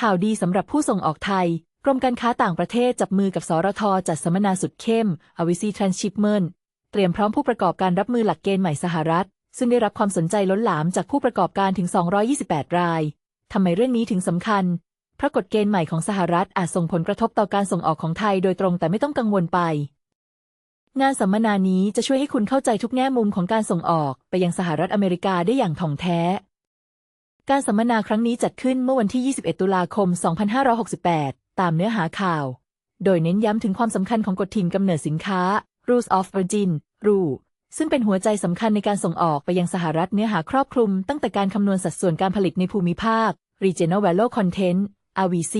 ข่าวดีสำหรับผู้ส่งออกไทย กรมการค้าต่างประเทศจับมือกับสรทจัดสัมมนาสุดเข้ม a v i c Transshipment เตรียมพร้อมผู้ประกอบการรับมือหลักเกณฑ์ใหม่สหรัฐ ซึ่งได้รับความสนใจล้นหลามจากผู้ประกอบการถึง 228 ราย ทำไมเรื่องนี้ถึงสำคัญ เพราะกฎเกณฑ์ใหม่ของสหรัฐอาจส่งผลกระทบต่อการส่งออกของไทยโดยตรงแต่ไม่ต้องกังวลไป งานสัมมนานี้จะช่วยให้คุณเข้าใจทุกแง่มุมของการส่งออก ไปยังสหรัฐอเมริกาได้อย่างถ่องแท้ การสัมมนาครั้งนี้จัดขึ้นเมื่อวันที่ 21 ตุลาคม 2568 ตามเนื้อหาข่าว โดยเน้นย้ำถึงความสำคัญของกฎถิ่นกำเนิดสินค้า Rules of Origin RUE ซึ่งเป็นหัวใจสำคัญในการส่งออกไปยังสหรัฐเนื้อหาครอบคลุม ตั้งแต่การคำนวณสัดส่วนการผลิตในภูมิภาค Regional Value Content RVC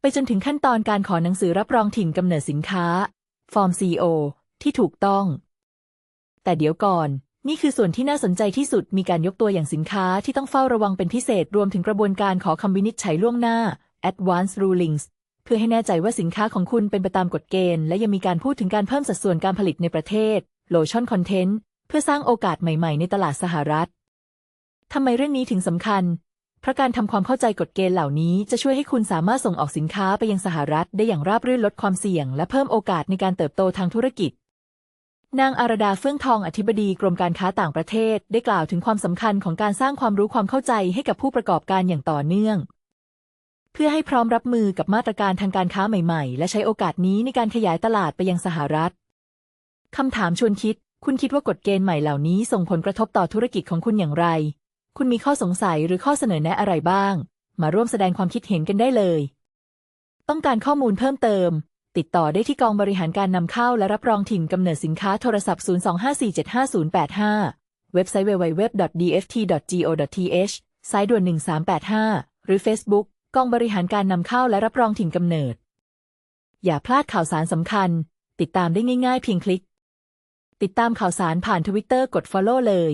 ไปจนถึงขั้นตอนการขอหนังสือรับรองถิ่นกำเนิดสินค้า Form CO ที่ถูกต้อง แต่เดี๋ยวก่อน นี่คือส่วนที่น่าสนใจที่สุดมีการยกตัวอย่างสินค้าที่ต้องเฝ้าระวังเป็นพิเศษรวมถึงกระบวนการขอคำวินิจฉัยล่วงหน้า Advanced Rulings เพื่อให้แน่ใจว่าสินค้าของคุณเป็นไปตามกฎเกณฑ์ และยังมีการพูดถึงการเพิ่มสัดส่วนการผลิตในประเทศ Lotion Content เพื่อสร้างโอกาสใหม่ๆ ในตลาดสหรัฐทำไมเรื่องนี้ถึงสำคัญ เพราะการทำความเข้าใจกฎเกณฑ์เหล่านี้จะช่วยให้คุณสามารถส่งออกสินค้าไปยังสหรัฐ ได้อย่างราบรื่นลดความเสี่ยง และเพิ่มโอกาสในการเติบโตทางธุรกิจ นางอารดาเฟื่องทองอธิบดีกรมการค้าต่างประเทศ ได้กล่าวถึงความสำคัญของการสร้างความรู้ความเข้าใจให้กับผู้ประกอบการอย่างต่อเนื่อง เพื่อให้พร้อมรับมือกับมาตรการทางการค้าใหม่ๆ และใช้โอกาสนี้ในการขยายตลาดไปยังสหรัฐคำถามชวนคิด คุณคิดว่ากฎเกณฑ์ใหม่เหล่านี้ส่งผลกระทบต่อธุรกิจของคุณอย่างไร คุณมีข้อสงสัยหรือข้อเสนอแนะอะไรบ้าง มาร่วมแสดงความคิดเห็นกันได้เลย ต้องการข้อมูลเพิ่มเติม ติดต่อได้ที่กองบริหารการนำเข้าและรับรองถิ่นกำเนิดสินค้าโทรศัพท์ 025475085 เว็บไซต์ www.dft.go.th สายด่วน 1385 หรือ Facebook กองบริหารการนำเข้าและรับรองถิ่นกำเนิด อย่าพลาดข่าวสารสำคัญ ติดตามได้ง่าย ๆ เพียงคลิก ติดตามข่าวสารผ่านทวิตเตอร์กด Follow เลย